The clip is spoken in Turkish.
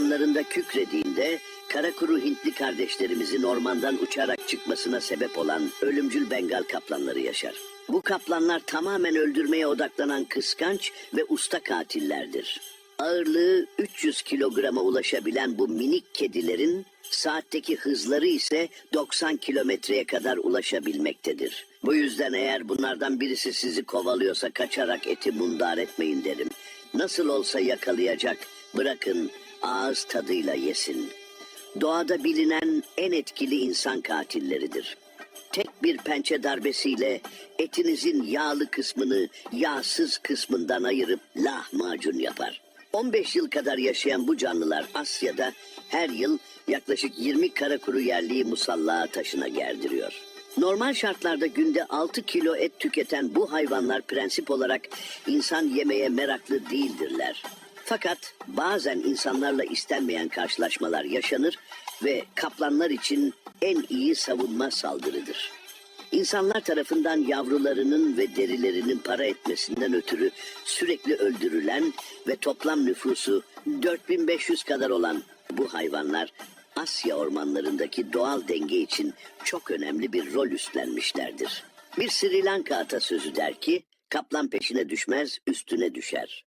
ormanlarında kükrediğinde Karakuru Hintli kardeşlerimizin ormandan uçarak çıkmasına sebep olan ölümcül Bengal kaplanları yaşar. Bu kaplanlar tamamen öldürmeye odaklanan kıskanç ve usta katillerdir. Ağırlığı 300 kilograma ulaşabilen bu minik kedilerin saatteki hızları ise 90 kilometreye kadar ulaşabilmektedir. Bu yüzden eğer bunlardan birisi sizi kovalıyorsa kaçarak eti mundar etmeyin derim. Nasıl olsa yakalayacak, bırakın ağız tadıyla yesin. Doğada bilinen en etkili insan katilleridir. Tek bir pençe darbesiyle etinizin yağlı kısmını yağsız kısmından ayırıp lahmacun yapar. 15 yıl kadar yaşayan bu canlılar Asya'da her yıl yaklaşık 20 kara kuru yerliyi musallaya taşına gerdiriyor. Normal şartlarda günde 6 kilo et tüketen bu hayvanlar prensip olarak insan yemeye meraklı değildirler. Fakat bazen insanlarla istenmeyen karşılaşmalar yaşanır ve kaplanlar için en iyi savunma saldırıdır. İnsanlar tarafından yavrularının ve derilerinin para etmesinden ötürü sürekli öldürülen ve toplam nüfusu 4500 kadar olan bu hayvanlar Asya ormanlarındaki doğal denge için çok önemli bir rol üstlenmişlerdir. Bir Sri Lanka atasözü der ki, kaplan peşine düşmez, üstüne düşer.